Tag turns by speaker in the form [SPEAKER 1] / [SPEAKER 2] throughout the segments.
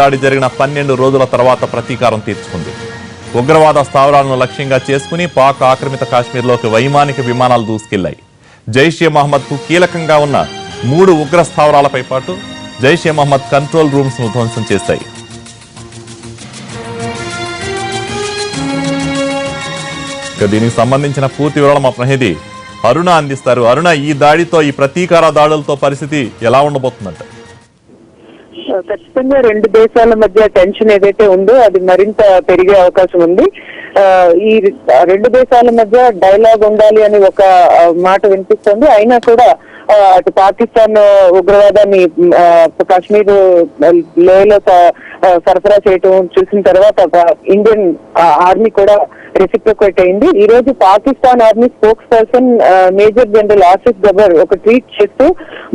[SPEAKER 1] దాడి జరిగిన పన్నెండు రోజుల తర్వాత ప్రతీకారం తీర్చుకుంది. ఉగ్రవాద స్థావరాలను లక్ష్యంగా చేసుకుని పాక్ ఆక్రమిత కాశ్మీర్లోకి వైమానిక విమానాలు దూసుకెళ్ళాయి. జైషే మహమ్మద్కు కీలకంగా ఉన్న మూడు ఉగ్ర స్థావరాలపై పాటు జైషే మహమ్మద్ కంట్రోల్ రూమ్స్ను ధ్వంసం చేశాయి. దీనికి సంబంధించిన పూర్తి వివరాలు మా ప్రతినిధి అరుణ అందిస్తారు. అరుణ ఈ దాడితో ఈ ప్రతీకార దాడులతో పరిస్థితి ఎలా ఉండబోతుందంట?
[SPEAKER 2] ఖచ్చితంగా రెండు దేశాల మధ్య టెన్షన్ ఏదైతే ఉందో అది మరింత పెరిగే అవకాశం ఉంది. ఆ, ఈ రెండు దేశాల మధ్య డైలాగ్ ఉండాలి అని ఒక మాట వినిపిస్తుంది. అయినా కూడా అటు పాకిస్తాన్ ఉగ్రవాదాన్ని కాశ్మీర్ లోయలో సరఫరా చేయటం చూసిన తర్వాత ఇండియన్ ఆర్మీ కూడా రెసిప్రొకేట్ అయింది. ఈ రోజు Pakistan army spokesperson major general Asif Ghafoor ఒక ట్వీట్ చేస్తూ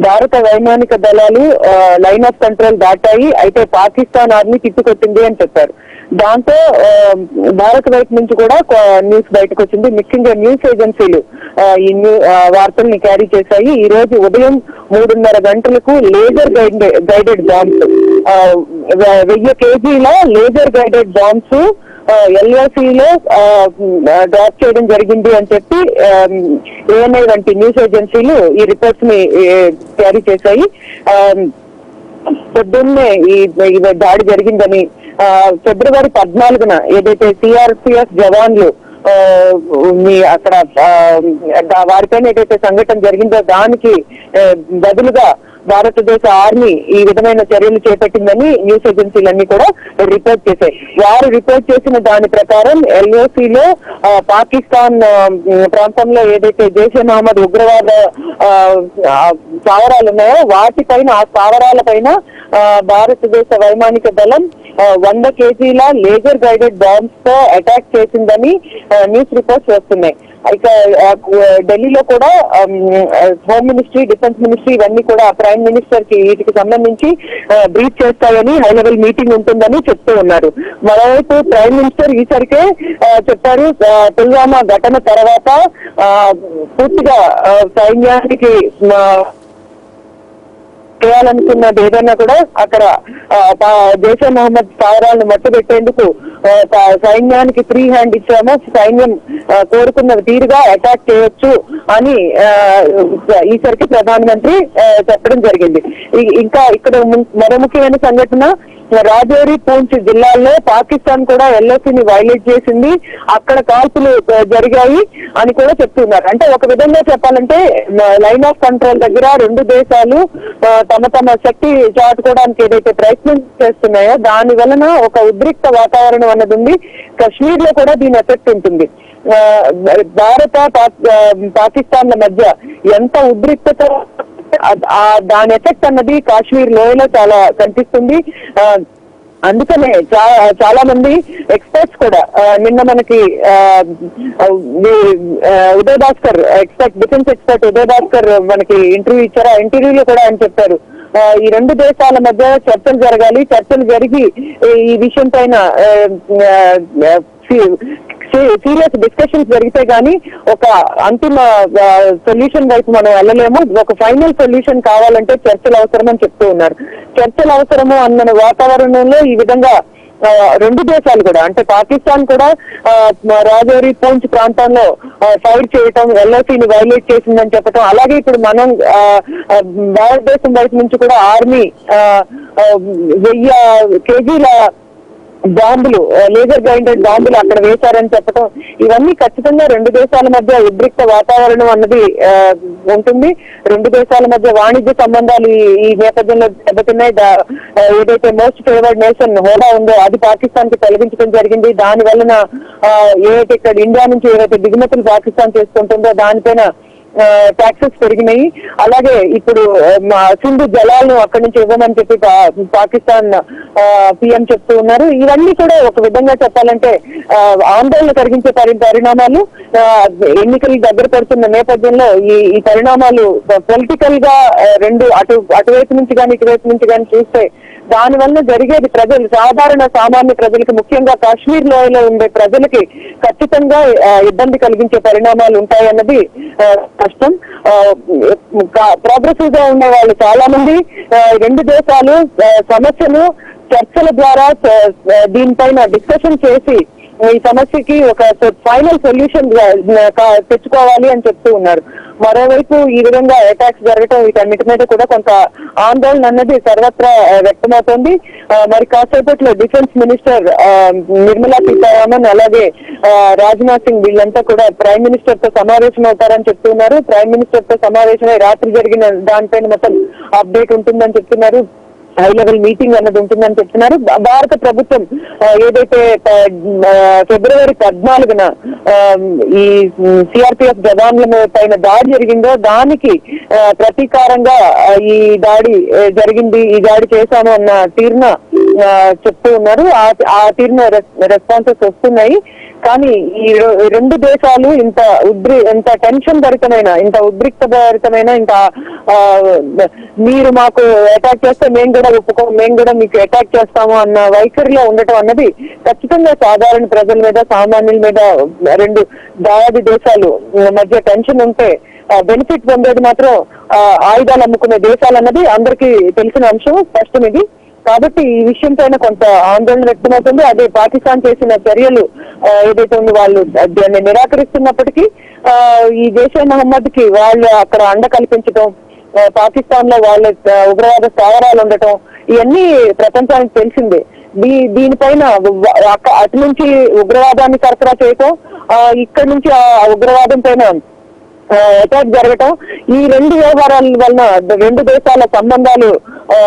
[SPEAKER 2] భారత వైమానిక దళాలు లైన్ ఆఫ్ కంట్రోల్ దాటాయి అయితే పాకిస్తాన్ ఆర్మీ తిట్టుకొట్టింది అని చెప్పారు. దాంతో భారత్ వైపు నుంచి కూడా న్యూస్ బయటకు వచ్చింది ముఖ్యంగా న్యూస్ ఏజెన్సీలు ఈ వార్తల్ని క్యారీ చేశాయి. ఈ రోజు ఉదయం మూడున్నర గంటలకు లేజర్ గైడెడ్ బాంబ్స్ వెయ్యి కేజీల లేజర్ గైడెడ్ బాంబ్స్ ఎల్ఓసి లో డ్రాప్ చేయడం జరిగింది అని చెప్పి ఏఎన్ఐ వంటి న్యూస్ ఏజెన్సీలు ఈ రిపోర్ట్స్ని క్యారీ చేశాయి. ఆ, పొద్దున్నే ఈ దాడి జరిగిందని ఆ, ఫిబ్రవరి పద్నాలుగున ఏదైతే సిఆర్పిఎఫ్ జవాన్లు ఆ, మీ అక్కడ ఆ, వారిపైన ఏదైతే సంఘటన జరిగిందో దానికి బదులుగా భారతదేశ ఆర్మీ ఈ విధమైన చర్యలు చేపట్టిందని న్యూస్ ఏజెన్సీలన్నీ కూడా రిపోర్ట్ చేశాయి. వారు రిపోర్ట్ చేసిన దాని ప్రకారం ఎల్ఓసి లో పాకిస్తాన్ ప్రాంతంలో ఏదైతే జైషే మహమ్మద్ ఉగ్రవాద స్థావరాలు ఉన్నాయో వాటిపైన ఆ స్థావరాల పైన భారతదేశ వైమానిక దళం వంద కేజీల లేజర్ గైడెడ్ బాంబ్స్తో అటాక్ చేసిందని న్యూస్ రిపోర్ట్స్ వస్తున్నాయి. ఇక ఢిల్లీలో కూడా హోమ్ మినిస్ట్రీ డిఫెన్స్ మినిస్ట్రీ ఇవన్నీ కూడా ప్రైమ్ మినిస్టర్కి వీటికి సంబంధించి బ్రీఫ్ చేస్తాయని హై లెవెల్ మీటింగ్ ఉంటుందని చెప్తూ ఉన్నారు. మరోవైపు ప్రైమ్ మినిస్టర్ ఈసరికే చెప్పారు పుల్వామా ఘటన తర్వాత ఆ, పూర్తిగా సైన్యానికి చేయాలనుకున్నది ఏదైనా కూడా అక్కడ ఆ, జైషే మహమ్మద్ స్థావరాలను మట్టు పెట్టేందుకు సైన్యానికి ఫ్రీ హ్యాండ్ ఇచ్చాము. సైన్యం కోరుకున్న తీరుగా అటాక్ చేయొచ్చు అని ఈసరికి ప్రధానమంత్రి చెప్పడం జరిగింది. ఇంకా ఇక్కడ ము- మరో ముఖ్యమైన సంఘటన రాజౌరి పూంచ్ జిల్లాల్లో పాకిస్తాన్ కూడా ఎల్ఓసిని వైలేట్ చేసింది. అక్కడ కాల్పులు జరిగాయి అని కూడా చెప్తున్నారు. అంటే ఒక విధంగా చెప్పాలంటే లైన్ ఆఫ్ కంట్రోల్ దగ్గర రెండు దేశాలు తమ తమ శక్తి చాటుకోవడానికి ఏదైతే ప్రయత్నం చేస్తున్నాయో దాని వలన ఒక ఉద్రిక్త వాతావరణం అన్నది ఉంది. కశ్మీర్లో కూడా దీని ఎఫెక్ట్ ఉంటుంది. భారత పాక్- పాకిస్తాన్ల మధ్య ఎంత ఉద్రిక్తత దాని ఎఫెక్ట్ అన్నది కాశ్మీర్ లోయలో చాలా కనిపిస్తుంది. ఆ, అందుకనే చాలా మంది ఎక్స్పర్ట్స్ కూడా నిన్న మనకి ఆ, Uday Bhaskar expert defence expert Uday Bhaskar మనకి ఇంటర్వ్యూ ఇచ్చారు. ఆ ఇంటర్వ్యూలో కూడా ఆయన చెప్పారు. ఈ రెండు దేశాల మధ్య చర్చలు జరగాలి. చర్చలు జరిగి ఈ విషయం పైన సీరియస్ డిస్కషన్స్ జరిగితే గానీ ఒక అంతిమ సొల్యూషన్ వైపు మనం వెళ్ళలేము. ఒక ఫైనల్ సొల్యూషన్ కావాలంటే చర్చలు అవసరం అని చెప్తూ ఉన్నారు. చర్చలు అవసరము అన్న వాతావరణంలో ఈ విధంగా రెండు దేశాలు కూడా అంటే పాకిస్తాన్ కూడా రాజౌరి పూంచ్ ప్రాంతంలో ఫైర్ చేయటం ఎల్ఓసీని వైలేట్ చేసిందని చెప్పటం అలాగే ఇప్పుడు మనం భారతదేశం వైపు నుంచి కూడా ఆర్మీ వెయ్యి కేజీల బాంబులు లేజర్ గ్రైండెడ్ బాంబులు అక్కడ వేశారని చెప్పడం ఇవన్నీ ఖచ్చితంగా రెండు దేశాల మధ్య ఉద్రిక్త వాతావరణం అన్నది ఉంటుంది. రెండు దేశాల మధ్య వాణిజ్య సంబంధాలు ఈ- నేపథ్యంలో దెబ్బతిన్నాయి. ఏదైతే మోస్ట్ ఫేవర్డ్ నేషన్ హోదా ఉందో అది పాకిస్తాన్కి తొలగించడం జరిగింది. దాని వలన ఏదైతే ఏవైతే ఇక్కడ ఇండియా నుంచి ఏవైతే దిగుమతులు పాకిస్తాన్ చేసుకుంటుందో దానిపైన ట్యాక్సెస్ పెరిగినాయి. అలాగే ఇప్పుడు సింధు జలాలను అక్కడి నుంచి ఇవ్వమని చెప్పి పా- పాకిస్తాన్ పిఎం చెప్తూ ఉన్నారు. ఇవన్నీ కూడా ఒక విధంగా చెప్పాలంటే ఆ, ఆందోళన కలిగించే పరిణామాలు ఎన్నికలు దగ్గర పడుతున్న నేపథ్యంలో ఈ ఈ పరిణామాలు పొలిటికల్గా రెండు అటు అటువైపు నుంచి కానీ ఇటువైపు నుంచి కానీ చూస్తే దాని వల్ల జరిగేది ప్రజలు సాధారణ సామాన్య ప్రజలకి ముఖ్యంగా కాశ్మీర్ లోయలో ఉండే ప్రజలకి ఖచ్చితంగా ఇబ్బంది కలిగించే పరిణామాలు ఉంటాయన్నది కష్టం ప్రోగ్రెసివ్గా ఉన్న వాళ్ళు చాలా మంది రెండు దేశాలు సమస్యలు చర్చల ద్వారా దీనిపైన డిస్కషన్ చేసి ఈ సమస్యకి ఒక ఫైనల్ సొల్యూషన్ తెచ్చుకోవాలి అని చెప్తూ ఉన్నారు. మరోవైపు ఈ విధంగా అటాక్స్ జరగటం వీటన్నిటి మీద కూడా కొంత ఆందోళన అన్నది సర్వత్రా వ్యక్తమవుతోంది. మరి కాసేపట్లో డిఫెన్స్ మినిస్టర్ ఆ, నిర్మలా సీతారామన్ అలాగే రాజ్నాథ్ సింగ్ వీళ్ళంతా కూడా ప్రైమ్ మినిస్టర్తో సమావేశం అవుతారని చెప్తున్నారు ప్రైమ్ మినిస్టర్తో సమావేశమై రాత్రి జరిగిన దానిపైన మొత్తం అప్డేట్ ఉంటుందని చెప్తున్నారు. హై లెవెల్ మీటింగ్ అన్నది ఉంటుందని చెప్తున్నారు. భారత ప్రభుత్వం ఏదైతే ఫిబ్రవరి పద్నాలుగున ఈ సిఆర్పిఎఫ్ జవాన్ల పైన దాడి జరిగిందో దానికి ప్రతీకారంగా ఈ దాడి జరిగింది ఈ దాడి చేశాము అన్న తీరున చెప్తూ ఉన్నారు. ఆ- ఆ తీరున రెస్పాన్సెస్ వస్తున్నాయి. కానీ ఈ రెండు దేశాలు ఇంత ఉద్రి ఇంత టెన్షన్ భరితమైన ఇంత ఉద్రిక్త భరితమైన ఇంత ఆ, మీరు మాకు అటాక్ చేస్తే మేము కూడా ఒప్పుకోం మేము కూడా మీకు అటాక్ చేస్తాము అన్న వైఖరిలో ఉండటం అన్నది ఖచ్చితంగా సాధారణ ప్రజల మీద సామాన్యుల మీద రెండు దాయాది దేశాలు మధ్య టెన్షన్ ఉంటే బెనిఫిట్ పొందేది మాత్రం ఆయుధాలు అమ్ముకునే దేశాలు అన్నది అందరికీ తెలిసిన అంశం స్పష్టం ఇది. కాబట్టి ఈ విషయం పైన కొంత ఆందోళన వ్యక్తమవుతుంది. అదే పాకిస్తాన్ చేసిన చర్యలు ఏదైతే ఉందో వాళ్ళు దాన్ని నిరాకరిస్తున్నప్పటికీ ఈ జైషే మహమ్మద్కి వాళ్ళు అక్కడ అండ కల్పించడం పాకిస్తాన్లో వాళ్ళ ఉగ్రవాద స్థావరాలు ఉండటం ఇవన్నీ ప్రపంచానికి తెలిసిందే. దీ దీనిపైన అటు నుంచి ఉగ్రవాదాన్ని సరఫరా చేయటం ఆ, ఇక్కడ నుంచి ఆ ఉగ్రవాదం పైన అటాక్ జరగటం ఈ రెండు వ్యవహారాల వలన రెండు దేశాల సంబంధాలు ఆ,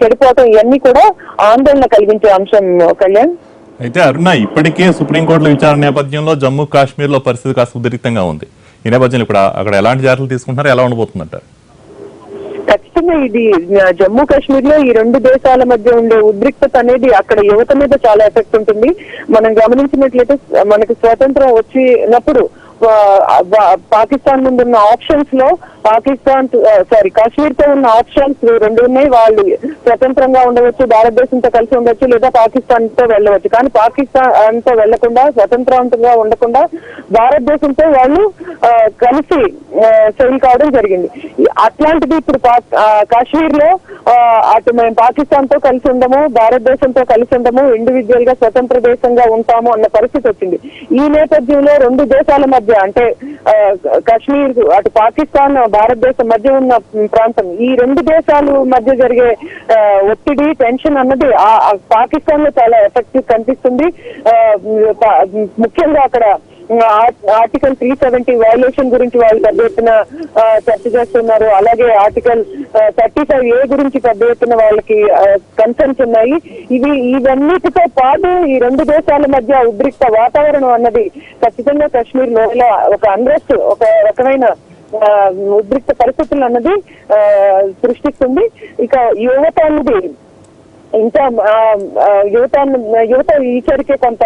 [SPEAKER 2] చెడిపోవటం ఇవన్నీ కూడా ఆందోళన కలిగించే అంశం కళ్యాణ్.
[SPEAKER 1] అయితే అరుణ ఇప్పటికే సుప్రీంకోర్టులో విచారణ నేపథ్యంలో జమ్మూ కాశ్మీర్లో పరిస్థితి కాస్త ఉద్రిక్తంగా ఉంది. ఈ నేపథ్యంలో ఇప్పుడు అక్కడ ఎలాంటి జాగ్రత్తలు తీసుకుంటున్నారు ఎలా ఉండబోతుందంటారు?
[SPEAKER 2] ఖచ్చితంగా ఇది జమ్మూ కాశ్మీర్లో ఈ రెండు దేశాల మధ్య ఉండే ఉద్రిక్తత అనేది అక్కడ యువత మీద చాలా ఎఫెక్ట్ ఉంటుంది. మనం గమనించినట్లయితే మనకు మనకి స్వాతంత్రం వచ్చినప్పుడు పాకిస్తాన్ ముందు ఉన్న ఆప్షన్స్లో పాకిస్తాన్ సారీ కాశ్మీర్తో ఉన్న ఆప్షన్స్ రెండు ఉన్నాయి. వాళ్ళు స్వతంత్రంగా ఉండవచ్చు భారతదేశంతో కలిసి ఉండొచ్చు లేదా పాకిస్తాన్తో వెళ్ళవచ్చు. కానీ పాకిస్తాన్తో వెళ్ళకుండా స్వతంత్రంగా ఉండకుండా భారతదేశంతో వాళ్ళు కలిసి సెయిల్ కావడం జరిగింది. అట్లాంటిది ఇప్పుడు పా- కాశ్మీర్లో అటు మేము పాకిస్తాన్తో కలిసి ఉండము భారతదేశంతో కలిసి ఉండము ఇండివిజువల్గా స్వతంత్ర దేశంగా ఉంటాము అన్న పరిస్థితి వచ్చింది. ఈ నేపథ్యంలో రెండు దేశాల మధ్య అంటే ఆ, కాశ్మీర్ అటు పాకిస్తాన్ భారతదేశం మధ్య ఉన్న ప్రాంతం ఈ రెండు దేశాలు మధ్య జరిగే ఆ, ఒత్తిడి టెన్షన్ అన్నది ఆ- పాకిస్తాన్లో చాలా ఎఫెక్టివ్ కనిపిస్తుంది. ఆ, ముఖ్యంగా అక్కడ ఆర్టికల్ త్రీ సెవెంటీ వయలేషన్ గురించి వాళ్ళు పెద్ద ఎత్తున చర్చ చేస్తున్నారు. అలాగే ఆర్టికల్ థర్టీ ఫైవ్ ఏ గురించి పెద్ద ఎత్తున వాళ్ళకి కన్సర్న్స్ ఉన్నాయి. ఇవి ఇవన్నిటితో పాటు ఈ రెండు దేశాల మధ్య ఉద్రిక్త వాతావరణం అన్నది ఖచ్చితంగా కాశ్మీర్లో ఒక అన్రెస్ట్ ఒక రకమైన ఆ, ఉద్రిక్త పరిస్థితులు అన్నది ఆ, సృష్టిస్తుంది. ఇక యువత అన్నది ఇంకా యువత యువత ఈచరికే కొంత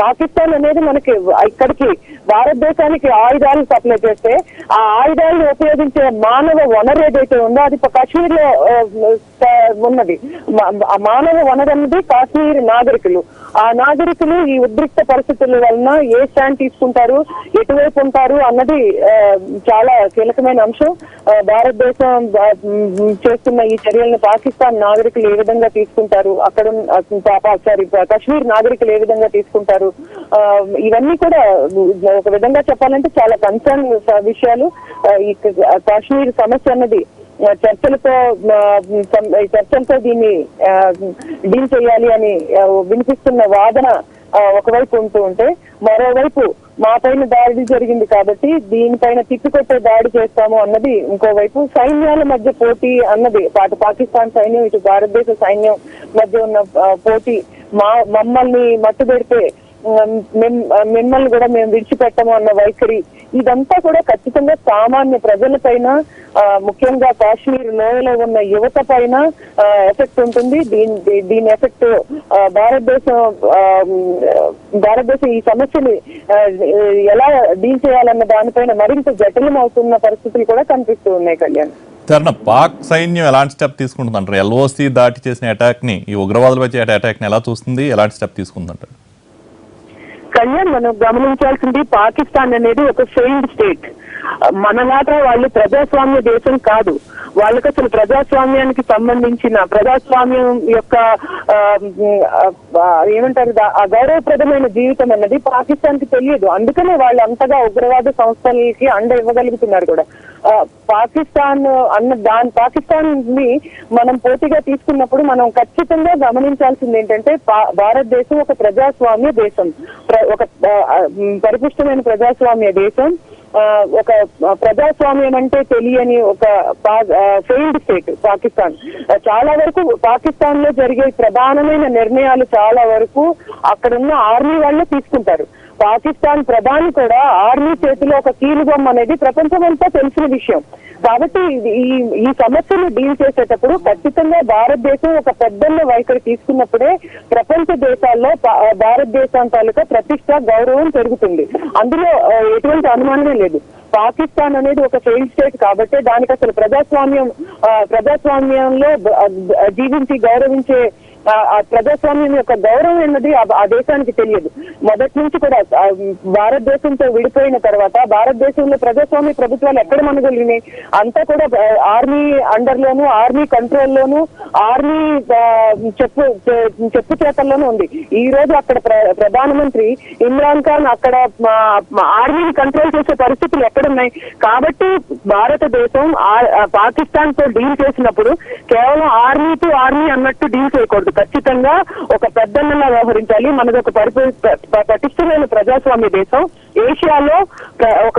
[SPEAKER 2] పాకిస్తాన్ అనేది మనకి ఇక్కడికి భారతదేశానికి ఆయుధాలు సప్లై చేస్తే ఆ ఆయుధాలను ఉపయోగించే మానవ వనరు ఏదైతే ఉందో అది కాశ్మీర్లో ఉన్నది. ఆ మానవ వనరు అన్నది కాశ్మీర్ నాగరికులు. ఆ నాగరికులు ఈ ఉద్రిక్త పరిస్థితుల వలన ఏ స్టాండ్ తీసుకుంటారు ఎటువైపు ఉంటారు అన్నది చాలా కీలకమైన అంశం. భారతదేశం చేస్తున్న ఈ చర్యలను పాకిస్తాన్ నాగరికులు ఏ విధంగా తీసుకుంటారు? అక్కడ సారీ కాశ్మీర్ నాగరికులు ఏ విధంగా తీసుకుంటారు? ఆ, ఇవన్నీ కూడా ఒక విధంగా చెప్పాలంటే చాలా కన్సర్న్ విషయాలు. ఈ కాశ్మీర్ సమస్య అన్నది చర్చలతో ఈ చర్చలతో దీన్ని డీల్ చేయాలి అని వినిపిస్తున్న వాదన ఒకవైపు ఉంటూ ఉంటే మరోవైపు మా పైన దాడి జరిగింది కాబట్టి దీనిపైన తిప్పికొట్టే దాడి చేస్తాము అన్నది ఇంకోవైపు సైన్యాల మధ్య పోటీ అన్నది అటు పాకిస్తాన్ సైన్యం ఇటు భారతదేశ సైన్యం మధ్య ఉన్న పోటీ మా మమ్మల్ని మట్టు పెడితే మిమ్మల్ని కూడా మేము విడిచిపెట్టము అన్న వైఖరి ఇదంతా కూడా ఖచ్చితంగా సామాన్య ప్రజల పైన ఆ, ముఖ్యంగా కాశ్మీర్ లోయలో ఉన్న యువత పైన ఎఫెక్ట్ ఉంటుంది. దీని దీని ఎఫెక్ట్ భారతదేశం భారతదేశం ఈ సమస్యని ఎలా డీల్ చేయాలన్న దానిపైన మరింత జటిలం అవుతున్న పరిస్థితులు కూడా కనిపిస్తూ ఉన్నాయి కళ్యాణ్.
[SPEAKER 1] తరుణ పాక్ సైన్యం ఎలాంటి స్టెప్ తీసుకుంటుందంటారు? ఎల్ఓసి దాటి చేసిన అటాక్ని ఈ ఉగ్రవాదులపై అటాక్ని ఎలా చూస్తుంది? ఎలాంటి స్టెప్ తీసుకుందంటారు?
[SPEAKER 2] కళ్యాణ్ మనం గమనించాల్సింది పాకిస్తాన్ అనేది ఒక ఫెయిల్డ్ స్టేట్. మనలాగా వాళ్ళు ప్రజాస్వామ్య దేశం కాదు. వాళ్ళకి అసలు ప్రజాస్వామ్యానికి సంబంధించిన ప్రజాస్వామ్యం యొక్క ఏమంటారు దా- గౌరవప్రదమైన జీవితం అన్నది పాకిస్తాన్కి తెలియదు. అందుకనే వాళ్ళు అంతగా ఉగ్రవాద సంస్థలకి అండ ఇవ్వగలుగుతున్నారు కూడా. పాకిస్తాన్ అన్న దాని పాకిస్తాన్ని మనం పోటీగా తీసుకున్నప్పుడు మనం ఖచ్చితంగా గమనించాల్సింది ఏంటంటే పా- భారతదేశం ఒక ప్రజాస్వామ్య దేశం. ప్ర- ఒక పరిపుష్టమైన ప్రజాస్వామ్య దేశం. ఒక ప్రజాస్వామ్యం అంటే తెలియని ఒక ఫెయిల్డ్ స్టేట్ పాకిస్తాన్. చాలా వరకు పాకిస్తాన్లో జరిగే ప్రధానమైన నిర్ణయాలు చాలా వరకు అక్కడున్న ఆర్మీ వాళ్ళే తీసుకుంటారు. పాకిస్తాన్ ప్రధాని కూడా ఆర్మీ చేతిలో ఒక కీలుబొమ్మ అనేది ప్రపంచమంతా తెలిసిన విషయం. కాబట్టి ఈ ఈ సమస్యను డీల్ చేసేటప్పుడు ఖచ్చితంగా భారతదేశం ఒక పెద్దన్న వైఖరి తీసుకున్నప్పుడే ప్రపంచ దేశాల్లో పా- భారతదేశం తాలూకా ప్రతిష్ట గౌరవం పెరుగుతుంది. అందులో ఎటువంటి అనుమానమే లేదు. పాకిస్తాన్ అనేది ఒక ఫెయిల్ స్టేట్ కాబట్టి దానికి అసలు ప్రజాస్వామ్యం ఆ, ప్రజాస్వామ్యంలో జీవించి గౌరవించే ఆ ప్రజాస్వామ్యం యొక్క గౌరవం అన్నది ఆ దేశానికి తెలియదు. మొదటి నుంచి కూడా భారతదేశంతో విడిపోయిన తర్వాత భారతదేశంలో ప్రజాస్వామ్య ప్రభుత్వాలు ఎక్కడ మనగలిగినాయి? అంతా కూడా ఆర్మీ అండర్ లోను ఆర్మీ కంట్రోల్ లోను ఆర్మీ చెప్పు చెప్పు చేతల్లోనూ ఉంది. ఈ రోజు అక్కడ ప్ర- ప్రధానమంత్రి ఇమ్రాన్ ఖాన్ అక్కడ ఆర్మీని కంట్రోల్ చేసే పరిస్థితులు ఎక్కడున్నాయి? కాబట్టి భారతదేశం ఆ- పాకిస్తాన్తో డీల్ చేసినప్పుడు కేవలం ఆర్మీ టు ఆర్మీ అన్నట్టు డీల్ చేయకూడదు. ఖచ్చితంగా ఒక పెద్దన్నలా వ్యవహరించాలి. మనది ఒక పటిష్టమైన ప్రజాస్వామ్య దేశం. ఏషియాలో ఒక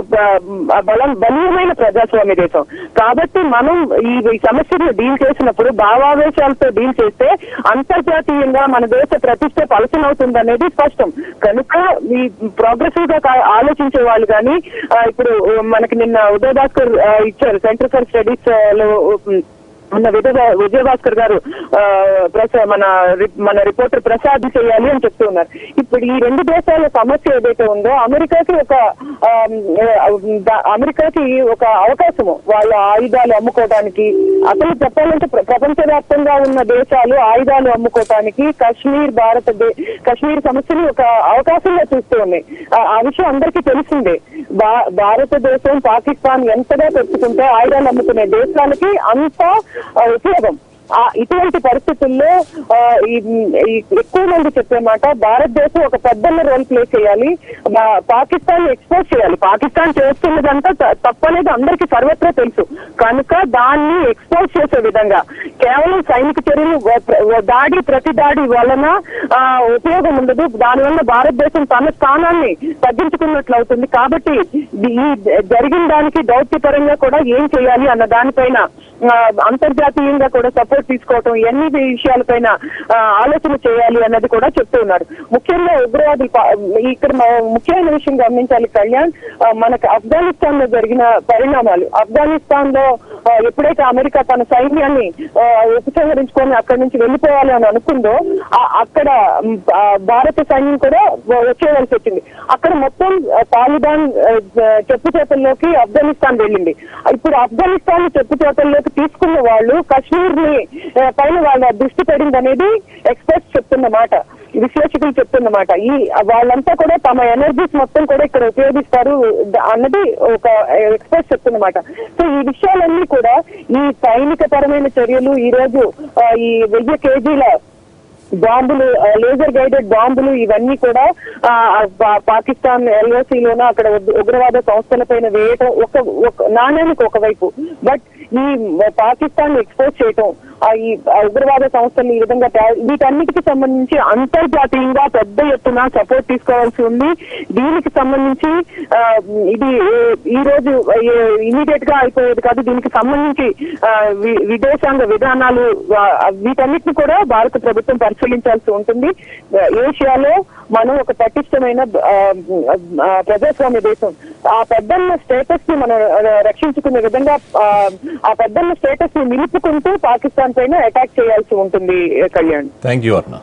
[SPEAKER 2] బలం బలీయమైన ప్రజాస్వామ్య దేశం. కాబట్టి మనం ఈ సమస్యను డీల్ చేసినప్పుడు భావావేశాలతో డీల్ చేస్తే అంతర్జాతీయంగా మన దేశ ప్రతిష్ట పలసనవుతుంది అనేది స్పష్టం. కనుక ఈ ప్రోగ్రెసివ్గా ఆలోచించే వాళ్ళు కానీ ఇప్పుడు మనకి నిన్న ఉదయ్ భాస్కర్ ఇచ్చారు. సెంటర్ ఫర్ స్టడీస్లో ఉమ్, ఉన్న విజయ విజయభాస్కర్ గారు ఆ, ప్రసా మన మన రిపోర్టర్ ప్రసాద్ చేయాలి అని చెప్తూ ఉన్నారు. ఇప్పుడు ఈ రెండు దేశాల సమస్య ఏదైతే ఉందో అమెరికాకి ఒక ఆ, అమెరికాకి ఒక అవకాశము. వాళ్ళ ఆయుధాలు అమ్ముకోవడానికి అసలు చెప్పాలంటే ప్ర- ప్రపంచవ్యాప్తంగా ఉన్న దేశాలు ఆయుధాలు అమ్ముకోవడానికి కశ్మీర్ భారత కశ్మీర్ సమస్యని ఒక అవకాశంగా చూస్తూ ఉన్నాయి. ఆ- విషయం అందరికీ తెలిసిందే. భా- భారతదేశం పాకిస్తాన్ ఎంతగా పెట్టుకుంటే ఆయుధాలు అమ్ముకునే దేశాలకి అంత ఉపయోగం. ఆ ఇటువంటి పరిస్థితుల్లో ఆ, ఈ- ఎక్కువ మంది చెప్పే మాట భారతదేశం ఒక పెద్దన్న రోల్ ప్లే చేయాలి. పాకిస్తాన్ ఎక్స్పోజ్ చేయాలి. పాకిస్తాన్ చేస్తున్నదంతా త- తప్పనేది అందరికీ సర్వత్రా తెలుసు. కనుక దాన్ని ఎక్స్పోజ్ చేసే విధంగా కేవలం సైనిక చర్యలు దాడి ప్రతి దాడి వలన ఆ, ఉపయోగం ఉండదు. దానివల్ల భారతదేశం తన స్థానాన్ని తగ్గించుకున్నట్లు అవుతుంది కాబట్టి ఈ జరిగిన దానికి దౌత్యపరంగా కూడా ఏం చేయాలి అన్న దానిపైన అంతర్జాతీయంగా కూడా సపోర్ట్ తీసుకోవటం ఎన్ని విషయాలపైన ఆలోచన చేయాలి అన్నది కూడా చెప్తూ ఉన్నారు. ముఖ్యంగా ఉగ్రవాదులు ఇక్కడ ముఖ్యమైన విషయం గమనించాలి కళ్యాణ్. మనకు ఆఫ్ఘనిస్తాన్లో జరిగిన పరిణామాలు. ఆఫ్ఘనిస్తాన్లో ఎప్పుడైతే అమెరికా తన సైన్యాన్ని ఉపసంహరించుకొని అక్కడి నుంచి వెళ్ళిపోవాలి అని అనుకుందో అక్కడ భారత సైన్యం కూడా వచ్చేవలసి వచ్చింది. అక్కడ మొత్తం తాలిబాన్ చెప్పు చేతల్లోకి ఆఫ్ఘనిస్తాన్ వెళ్ళింది. ఇప్పుడు ఆఫ్ఘనిస్తాన్ చెప్పు చేతల్లోకి తీసుకున్న వాళ్ళు కశ్మీర్ని పైన వాళ్ళ దృష్టి పడింది అనేది ఎక్స్పర్ట్స్ చెప్తున్న మాట విశ్లేషకులు చెప్తున్నమాట ఈ వాళ్ళంతా కూడా తమ ఎనర్జీస్ మొత్తం కూడా ఇక్కడ ఉపయోగిస్తారు అన్నది ఒక ఎక్స్పర్ట్స్ చెప్తున్నమాట సో ఈ విషయాలన్నీ కూడా ఈ సైనిక పరమైన చర్యలు ఈ రోజు ఈ వెయ్యి కేజీల బాంబులు లేజర్ గైడెడ్ బాంబులు ఇవన్నీ కూడా పాకిస్తాన్ ఎల్ఓసి లోన అక్కడ ఉగ్రవాద సంస్థల పైన వేయటం ఒక ఒక నాణ్యానికి ఒకవైపు. బట్ ఈ పాకిస్తాన్ ఎక్స్పోజ్ చేయటం ఈ ఉగ్రవాద సంస్థలు ఈ విధంగా వీటన్నిటికి సంబంధించి అంతర్జాతీయంగా పెద్ద ఎత్తున సపోర్ట్ తీసుకోవాల్సి ఉంది. దీనికి సంబంధించి ఇది ఈ రోజు ఇమీడియట్గా అయిపోయేది కాదు. దీనికి సంబంధించి విదేశాంగ విధానాలు వీటన్నిటిని కూడా భారత ప్రభుత్వం పరిశీలించాల్సి ఉంటుంది. ఏషియాలో మనం ఒక పటిష్టమైన ప్రజాస్వామ్య దేశం. ఆ పెద్దన్న స్టేటస్ని మనం రక్షించుకునే విధంగా ఆ, ఆ పెద్దన్న స్టేటస్ని నిలుపుకుంటూ పాకిస్తాన్ పైన అటాక్ చేయాల్సి ఉంటుంది కళ్యాణ్.
[SPEAKER 1] Thank you అర్ణ